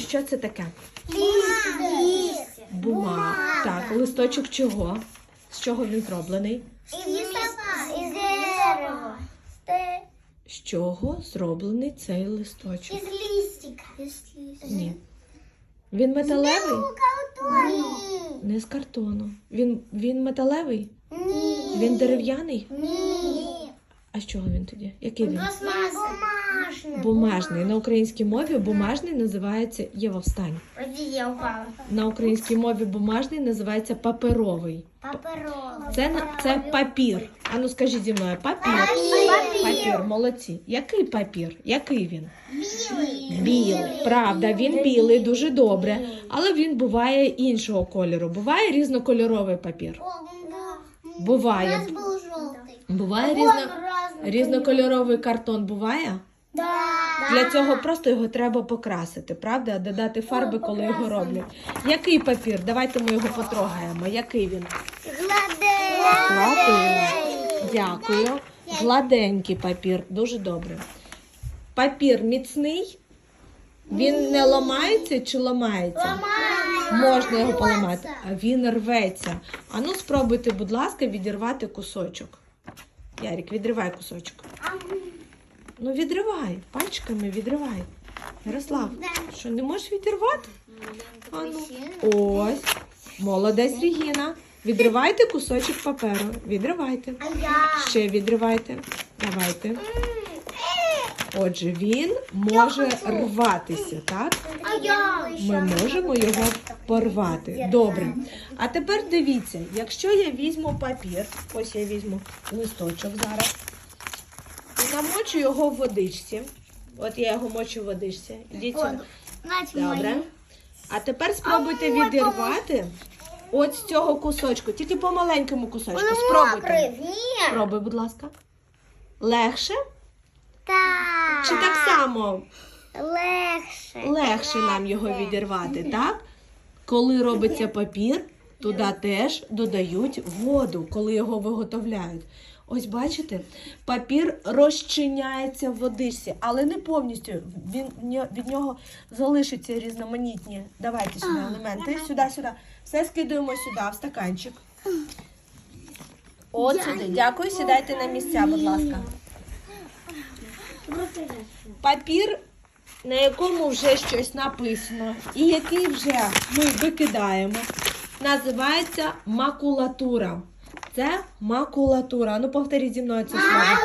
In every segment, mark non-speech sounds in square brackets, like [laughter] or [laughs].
Що це таке? Ліс. Бумага. Так, листочок чого? З чого він зроблений? Із дерева. З чого зроблений цей листочок? Із листика. Ні. Він металевий? Ні. Не з картону. Він, він металевий? Ні. Він дерев'яний? Ні. А з чого він тоді? Який він? Бумажний. Бумажний. На українській мові бумажний називається Єва встань. Я. На українській мові бумажний називається паперовий. Паперова. Це, на- це папір. Ану скажіть зі мною, папір. Папір, молодці. Який папір? Який він? Білий. Білий. Правда, він білий, дуже добре. Але він буває іншого кольору. Буває різнокольоровий папір. Буває. У нас був жовтий. Буває різно... різнокольоровий картон. Буває? Да. Для цього просто його треба покрасити, правда? Додати фарби, коли його роблять. Який папір? Давайте ми його потрогаємо. Який він? Гладенький. Дякую. Гладенький папір, дуже добре. Папір міцний. Він не ламається чи ламається? Ламається. Можна його поламати. А він рветься. А ну спробуйте, будь ласка, відірвати кусочок. Ярік, відривай кусочок. Ну відривай, пальчиками відривай. Ярослав, що не можеш відірвати? А ну. Ось. Молодець Регіна. Відривайте кусочок паперу. Відривайте. Ще відривайте. Давайте. Отже, він може рватися, так? Ми можемо його порвати. Добре. А тепер дивіться, якщо я візьму папір, ось я візьму листочок зараз, і намочу його в водичці. От я його мочу в водичці. Ідіть. Добре. А тепер спробуйте відірвати от з цього кусочку, тільки по маленькому кусочку. Спробуйте. Спробуй, будь ласка. Легше? Так. Чи так само Легше. легше нам його відірвати, так? Коли робиться папір, туди теж додають воду, коли його виготовляють. Ось бачите, папір розчиняється в водичці, але не повністю. Він від нього залишаться різноманітні. Давайте сюди елементи. Сюди, сюди. Все скидуємо сюди, в стаканчик. От сюди. Дякую. Сідайте на місця, будь ласка. Папір, на якому вже щось написано, і який вже ми викидаємо, називається макулатура. Це макулатура. Ну, повторіть зі мною це слово.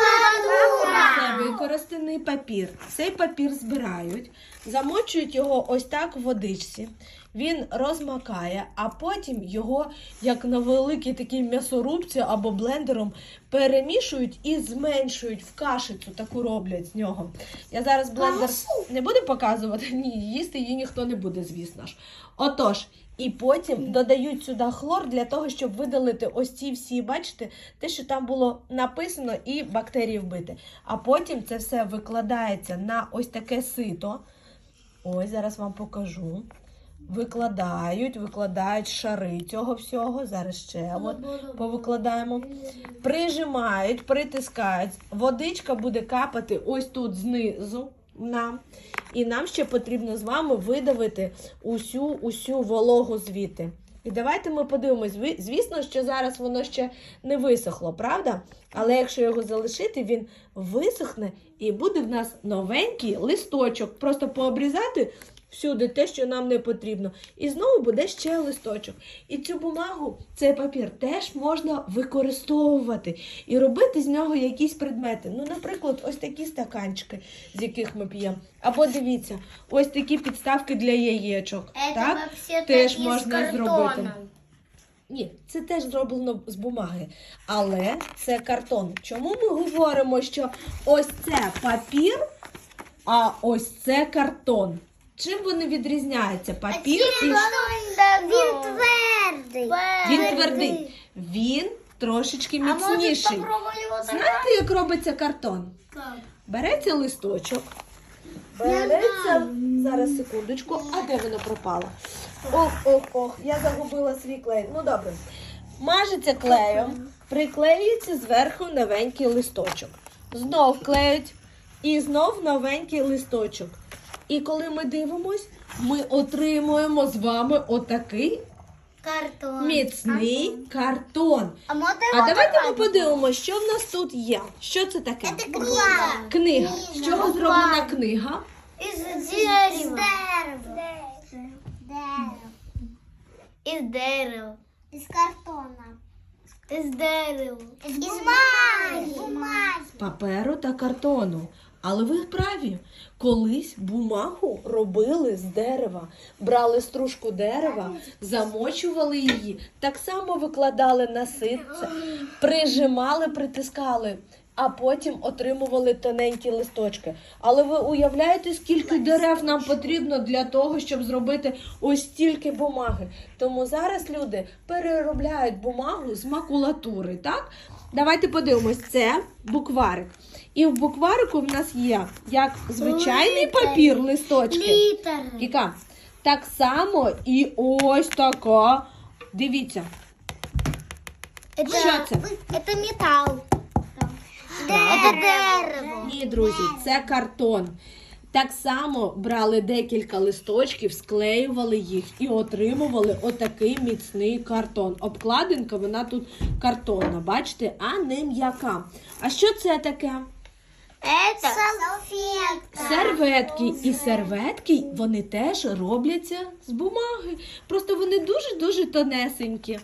Це використаний папір. Цей папір збирають, замочують його ось так в водичці. Він розмакає, а потім його, як на великій такій м'ясорубці або блендером, перемішують і зменшують в кашицю, таку роблять з нього. Я зараз блендер не буду показувати, [laughs] ні, їсти її ніхто не буде, звісно ж. Отож, і потім додають сюди хлор для того, щоб видалити ось ці всі, бачите, те, що там було написано, і бактерії вбити. А потім це все викладається на ось таке сито. Ось зараз вам покажу. Викладають, викладають шари цього всього. Зараз ще от повикладаємо. Прижимають, притискають. Водичка буде капати ось тут знизу нам. І нам ще потрібно з вами видавити усю, усю вологу звідти. І давайте ми подивимось. Звісно, що зараз воно ще не висохло, правда? Але якщо його залишити, він висохне і буде в нас новенький листочок. Просто пообрізати всюди те, що нам не потрібно. І знову буде ще листочок. І цю бумагу, цей папір теж можна використовувати і робити з нього якісь предмети. Ну, наприклад, ось такі стаканчики, з яких ми п'ємо. Або дивіться, ось такі підставки для яєчок. так? Теж можна зробити. Ні, це теж зроблено з бумаги. Але це картон. Чому ми говоримо, що ось це папір, а ось це картон? Чим вони відрізняються? Папір і Він твердий. він твердий. Він трошечки міцніший. Знаєте, як робиться картон? Береться листочок. Береться. Зараз секундочку. А де воно пропало? Ох, ох, ох, я загубила свій клей. Ну добре. Мажеться клеєм, приклеюється зверху новенький листочок. Знов клеють і знов новенький листочок. І коли ми дивимось, ми отримуємо з вами отакий Картон. міцний картон. А можна А давайте ми подивимося, що в нас тут є. Що це таке? Це книга. Книга. З чого зроблена книга? Із дерева. Дерева. Із дерева. Із картона. Із дерева. Із бумаги. Паперу та картону. Але ви праві, колись бумагу робили з дерева, брали стружку дерева, замочували її, так само викладали на ситце, прижимали, притискали, а потім отримували тоненькі листочки. Але ви уявляєте, скільки дерев нам потрібно для того, щоб зробити ось стільки бумаги. Тому зараз люди переробляють бумагу з макулатури, так? Давайте подивимось, це букварик. І в букварику в нас є як звичайний Літери. папір, листочки. Літери. Віка, так само і ось така. Дивіться, Що це? Это металл. Дерево. ні, друзі, це картон. Так само брали декілька листочків, склеювали їх і отримували отакий міцний картон. Обкладинка вона тут картонна, бачите, а не м'яка. А що це таке? Это салфетка. Серветки і серветки вони теж робляться з бумаги. Просто вони дуже-дуже тонесенькі.